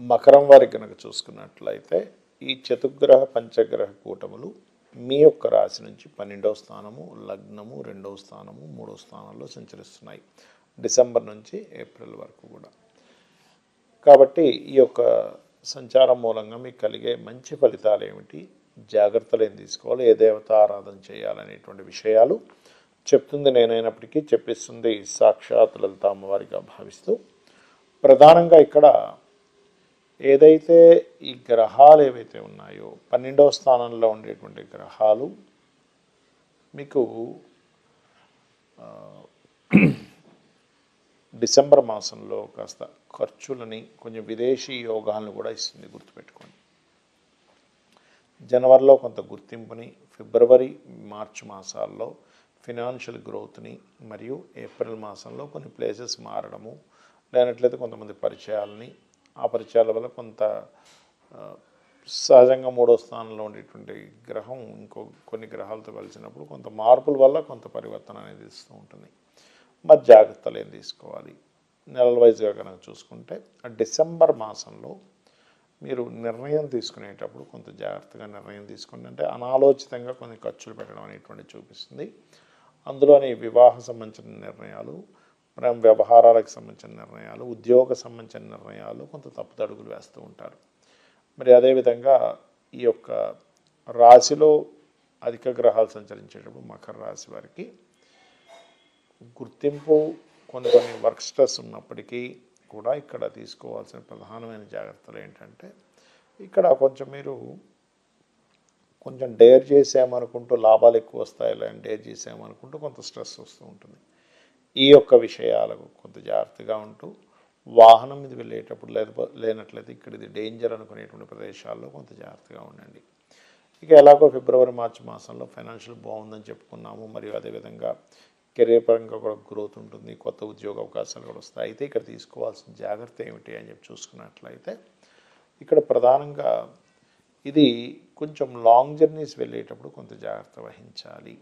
మకరం వారి కనుక చూసుకున్నట్లయితే ఈ చతుగ్రహ పంచగ్రహ కూటములు మీ యొక్క రాశి నుంచి పన్నెండవ స్థానము లగ్నము రెండవ స్థానము మూడవ స్థానంలో సంచరిస్తున్నాయి. డిసెంబర్ నుంచి ఏప్రిల్ వరకు కూడా. కాబట్టి ఈ యొక్క సంచారం మూలంగా మీకు కలిగే మంచి ఫలితాలు ఏమిటి? జాగ్రత్తలు ఏం తీసుకోవాలి? ఏ దేవత ఆరాధన చేయాలనేటువంటి విషయాలు చెప్తుంది నేనైనప్పటికీ చెప్పిస్తుంది సాక్షాత్ లలిత అమ్మవారిగా భావిస్తూ. ప్రధానంగా ఇక్కడ ఏదైతే ఈ గ్రహాలు ఏవైతే ఉన్నాయో పన్నెండవ స్థానంలో ఉండేటువంటి గ్రహాలు మీకు డిసెంబర్ మాసంలో కాస్త ఖర్చులని కొంచెం విదేశీ యోగాలను కూడా ఇస్తుంది గుర్తుపెట్టుకోండి. జనవరిలో కొంత గుర్తింపుని ఫిబ్రవరి మార్చి మాసాల్లో ఫినాన్షియల్ గ్రోత్ని మరియు ఏప్రిల్ మాసంలో కొన్ని ప్లేసెస్ మారడము లేనట్లయితే కొంతమంది పరిచయాలని ఆ పరిచయాల వల్ల కొంత సహజంగా మూడో స్థానంలో ఉండేటువంటి గ్రహం ఇంకో కొన్ని గ్రహాలతో కలిసినప్పుడు కొంత మార్పుల వల్ల కొంత పరివర్తన అనేది ఇస్తూ ఉంటుంది. మరి జాగ్రత్తలు ఏం తీసుకోవాలి? నెలల వైజ్గా కనుక చూసుకుంటే డిసెంబర్ మాసంలో మీరు నిర్ణయం తీసుకునేటప్పుడు కొంత జాగ్రత్తగా నిర్ణయం తీసుకుని అంటే అనాలోచితంగా కొన్ని ఖర్చులు పెట్టడం అనేటువంటి చూపిస్తుంది. అందులోని వివాహ సంబంధించిన నిర్ణయాలు మరి వ్యవహారాలకు సంబంధించిన నిర్ణయాలు ఉద్యోగ సంబంధించిన నిర్ణయాలు కొంత తప్పుదడుగులు వేస్తూ ఉంటారు. మరి అదేవిధంగా ఈ యొక్క రాశిలో అధిక గ్రహాలు సంచరించేటప్పుడు మకర రాశి వారికి గుర్తింపు కొన్ని కొన్ని వర్క్ స్ట్రెస్ ఉన్నప్పటికీ కూడా ఇక్కడ తీసుకోవాల్సిన ప్రధానమైన జాగ్రత్తలు ఏంటంటే ఇక్కడ కొంచెం మీరు కొంచెం డేర్ చేసామనుకుంటూ లాభాలు ఎక్కువ వస్తాయి లేని డేర్ చేసామనుకుంటూ కొంత స్ట్రెస్ వస్తూ ఉంటుంది. ఈ యొక్క విషయాలకు కొంత జాగ్రత్తగా ఉంటూ వాహనం మీద వెళ్ళేటప్పుడు లేకపోతే లేనట్లయితే ఇక్కడ ఇది డేంజర్ అనుకునేటువంటి ప్రదేశాల్లో కొంత జాగ్రత్తగా ఉండండి. ఇక ఎలాగో ఫిబ్రవరి మార్చి మాసంలో ఫైనాన్షియల్ బాగుందని చెప్పుకున్నాము. మరియు అదేవిధంగా కెరీర్ పరంగా కూడా గ్రోత్ ఉంటుంది. కొత్త ఉద్యోగ అవకాశాలు కూడా వస్తాయి. అయితే ఇక్కడ తీసుకోవాల్సిన జాగ్రత్త ఏమిటి అని చెప్పి చూసుకున్నట్లయితే ఇక్కడ ప్రధానంగా ఇది కొంచెం లాంగ్ జర్నీస్ వెళ్ళేటప్పుడు కొంత జాగ్రత్త వహించాలి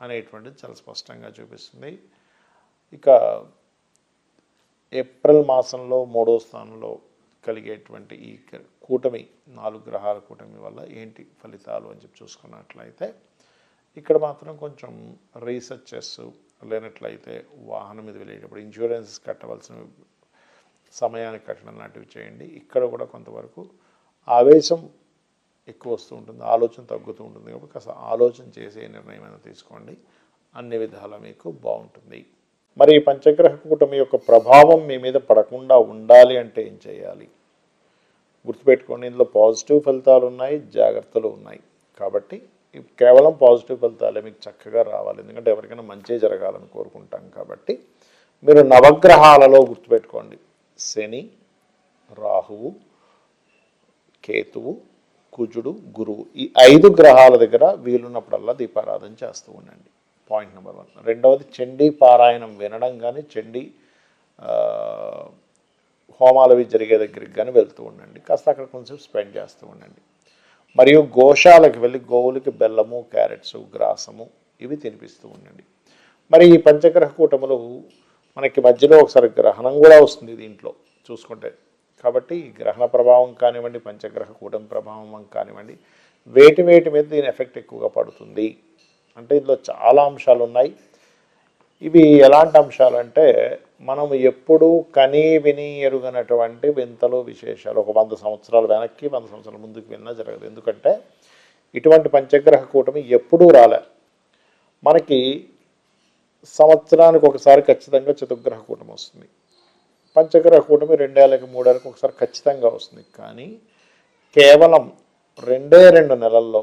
అనేటువంటిది చాలా స్పష్టంగా చూపిస్తుంది. ఇక ఏప్రిల్ మాసంలో మూడో స్థానంలో కలిగేటువంటి ఈ కూటమి నాలుగు గ్రహాల కూటమి వల్ల ఏంటి ఫలితాలు అని చెప్పి చూసుకున్నట్లయితే ఇక్కడ మాత్రం కొంచెం రీసెర్చెస్ లేనట్లయితే వాహనం మీద వెళ్ళేటప్పుడు ఇన్సూరెన్స్ కట్టవలసిన సమయానికి కట్టడం లాంటివి చేయండి. ఇక్కడ కూడా కొంతవరకు ఆవేశం ఎక్కువ వస్తూ ఉంటుంది ఆలోచన తగ్గుతూ ఉంటుంది. కాబట్టి కాస్త ఆలోచన చేసే నిర్ణయం అయినా తీసుకోండి. అన్ని విధాలా మీకు బాగుంటుంది. మరి ఈ పంచగ్రహ కూటమి యొక్క ప్రభావం మీ మీద పడకుండా ఉండాలి అంటే ఏం చేయాలి? గుర్తుపెట్టుకోండి ఇందులో పాజిటివ్ ఫలితాలు ఉన్నాయి జాగ్రత్తలు ఉన్నాయి. కాబట్టి కేవలం పాజిటివ్ ఫలితాలే మీకు చక్కగా రావాలి. ఎందుకంటే ఎవరికైనా మంచి జరగాలని కోరుకుంటాం కాబట్టి మీరు నవగ్రహాలలో గుర్తుపెట్టుకోండి. శని రాహువు కేతువు కుజుడు గురువు ఈ ఐదు గ్రహాల దగ్గర వీలున్నప్పుడల్లా దీపారాధన చేస్తూ ఉండండి. Point number one. రెండవది చండీ పారాయణం వినడం కానీ చండీ హోమాలు అవి జరిగే దగ్గరికి కానీ వెళ్తూ ఉండండి. కాస్త అక్కడ కొంచెం స్పెండ్ చేస్తూ ఉండండి. మరియు గోశాలకు వెళ్ళి గోవులకి బెల్లము క్యారెట్స్ గ్రాసము ఇవి తినిపిస్తూ ఉండండి. మరి ఈ పంచగ్రహ కూటములు మనకి మధ్యలో ఒకసారి గ్రహణం కూడా వస్తుంది దీంట్లో చూసుకుంటే. కాబట్టి గ్రహణ ప్రభావం కానివ్వండి పంచగ్రహ కూటమి ప్రభావం కానివ్వండి వేటి వేటి మీద దీని ఎఫెక్ట్ ఎక్కువగా పడుతుంది. అంటే ఇందులో చాలా అంశాలు ఉన్నాయి ఇవి ఎలాంటి అంశాలు అంటే మనం ఎప్పుడూ కనీ విని ఎరుగనటువంటి వింతలు విశేషాలు ఒక వంద సంవత్సరాల వెనక్కి వంద సంవత్సరాల ముందుకు విన్నా జరగదు. ఎందుకంటే ఇటువంటి పంచగ్రహ కూటమి ఎప్పుడూ రాలే. మనకి సంవత్సరానికి ఒకసారి ఖచ్చితంగా చతుర్గ్రహ కూటమి వస్తుంది. పంచగ్రహ కూటమి రెండేళ్ళకి మూడేళ్ళకి ఒకసారి ఖచ్చితంగా వస్తుంది. కానీ కేవలం రెండే రెండు నెలల్లో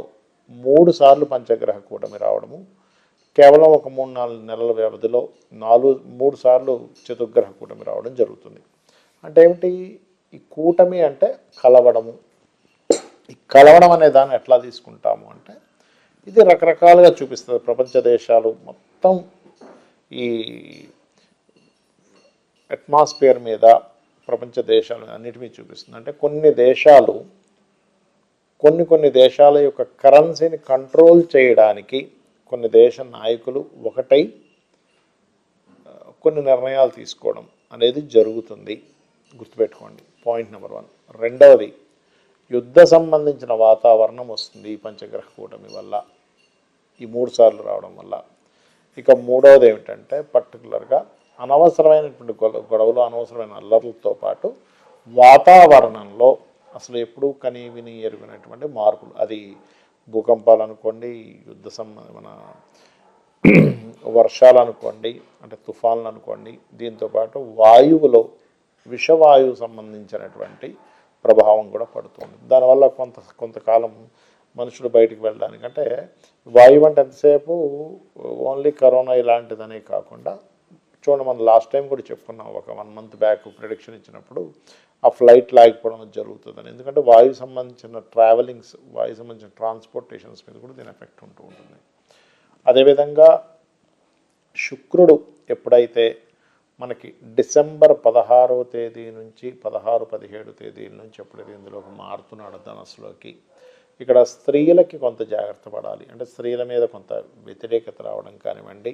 మూడు సార్లు పంచగ్రహ కూటమి రావడము కేవలం ఒక మూడు నాలుగు నెలల వ్యవధిలో నాలుగు మూడు సార్లు చతుర్గ్రహ కూటమి రావడం జరుగుతుంది. అంటే ఏమిటి? ఈ కూటమి అంటే కలవడము. ఈ కలవడం అనే దాన్ని ఎట్లా తీసుకుంటాము అంటే ఇది రకరకాలుగా చూపిస్తుంది ప్రపంచ దేశాలు మొత్తం. ఈ అట్మాస్ఫియర్ మీద ప్రపంచ దేశాలు అన్నిటి మీద చూపిస్తుంది. అంటే కొన్ని దేశాలు కొన్ని కొన్ని దేశాల యొక్క కరెన్సీని కంట్రోల్ చేయడానికి కొన్ని దేశ నాయకులు ఒకటై కొన్ని నిర్ణయాలు తీసుకోవడం అనేది జరుగుతుంది. గుర్తుపెట్టుకోండి పాయింట్ నెంబర్ వన్. రెండవది యుద్ధ సంబంధించిన వాతావరణం వస్తుంది ఈ పంచగ్రహ కూటమి వల్ల ఈ మూడు సార్లు రావడం వల్ల. ఇక మూడవది ఏమిటంటే పర్టికులర్గా అనవసరమైనటువంటి గొడవలు అనవసరమైన అల్లర్లతో పాటు వాతావరణంలో అసలు ఎప్పుడూ కని విని ఎరుగినటువంటి మార్పులు. అది భూకంపాలు అనుకోండి యుద్ధ సంబంధ మన వర్షాలు అనుకోండి అంటే తుఫాన్లు అనుకోండి దీంతోపాటు వాయువులో విషవాయువు సంబంధించినటువంటి ప్రభావం కూడా పడుతుంది దానివల్ల కొంత కొంతకాలం మనుషులు బయటికి వెళ్ళడానికంటే వాయువు అంటే ఎంతసేపు? ఓన్లీ కరోనా ఇలాంటిదనే కాకుండా చూడండి మనం లాస్ట్ టైం కూడా చెప్పుకున్నాం ఒక వన్ మంత్ బ్యాక్ ప్రిడిక్షన్ ఇచ్చినప్పుడు ఆ ఫ్లైట్ లాగిపోవడం జరుగుతుందని. ఎందుకంటే వాయు సంబంధించిన ట్రావెలింగ్స్ వాయు సంబంధించిన ట్రాన్స్పోర్టేషన్స్ మీద కూడా దీని ఎఫెక్ట్ ఉంటూ ఉంటుంది. అదేవిధంగా శుక్రుడు ఎప్పుడైతే మనకి డిసెంబర్ పదహారో తేదీ నుంచి పదహారు పదిహేడు తేదీల నుంచి ఎప్పుడైతే ఇందులోకి మారుతున్నాడు ధనస్సులోకి ఇక్కడ స్త్రీలకి కొంత జాగ్రత్త పడాలి. అంటే స్త్రీల మీద కొంత వ్యతిరేకత రావడం కానివ్వండి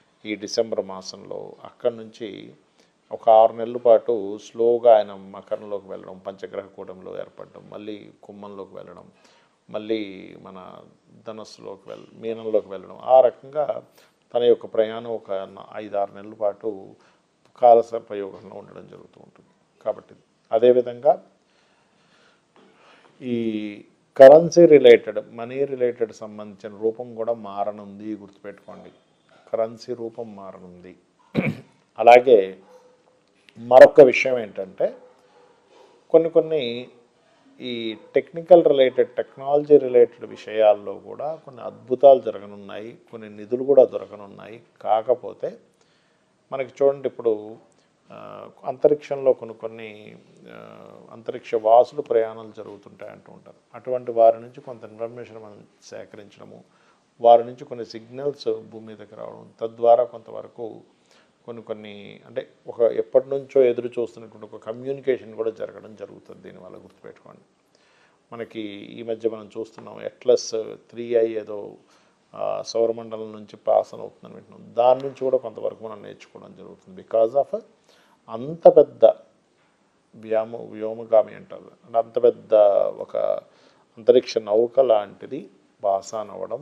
ఈ డిసెంబర్ మాసంలో అక్కడి నుంచి ఒక ఆరు నెలల పాటు స్లోగా ఆయన మకరంలోకి వెళ్ళడం పంచగ్రహ కూటంలో ఏర్పడడం మళ్ళీ కుమ్మంలోకి వెళ్ళడం మళ్ళీ మన ధనస్సులోకి వెళ్ళ మీనంలోకి వెళ్ళడం. ఆ రకంగా తన యొక్క ప్రయాణం ఒక ఐదు ఆరు నెలల పాటు కాలస ప్రయోగంలో ఉండడం జరుగుతూ ఉంటుంది. కాబట్టి అదేవిధంగా ఈ కరెన్సీ రిలేటెడ్ మనీ రిలేటెడ్ సంబంధించిన రూపం కూడా మారనుంది గుర్తుపెట్టుకోండి. కరెన్సీ రూపం మారనుంది. అలాగే మరొక విషయం ఏంటంటే కొన్ని కొన్ని ఈ టెక్నికల్ రిలేటెడ్ టెక్నాలజీ రిలేటెడ్ విషయాల్లో కూడా కొన్ని అద్భుతాలు జరగనున్నాయి కొన్ని నిధులు కూడా దొరకనున్నాయి. కాకపోతే మనకి చూడండి ఇప్పుడు అంతరిక్షంలో కొన్ని కొన్ని అంతరిక్ష వాసులు ప్రయాణాలు జరుగుతుంటాయి అంటూ ఉంటారు. అటువంటి వారి నుంచి కొంత ఇన్ఫర్మేషన్ మనం సేకరించడము వారి నుంచి కొన్ని సిగ్నల్స్ భూమి మీదకి రావడం తద్వారా కొంతవరకు కొన్ని కొన్ని అంటే ఒక ఎప్పటి నుంచో ఎదురు చూస్తున్నటువంటి ఒక కమ్యూనికేషన్ కూడా జరగడం జరుగుతుంది దీనివల్ల గుర్తుపెట్టుకోండి. మనకి ఈ మధ్య మనం చూస్తున్నాం ఎట్లస్ త్రీ ఐ ఏదో సౌరమండలం నుంచి పాస్ అవుతుందని వింటున్నాం. దాని నుంచి కూడా కొంతవరకు మనం నేర్చుకోవడం జరుగుతుంది. బికాజ్ ఆఫ్ అంత పెద్ద వ్యామ వ్యోమగామి అంటారు. అంటే అంత పెద్ద ఒక అంతరిక్ష నౌక లాంటిది పాసాన్ అవ్వడం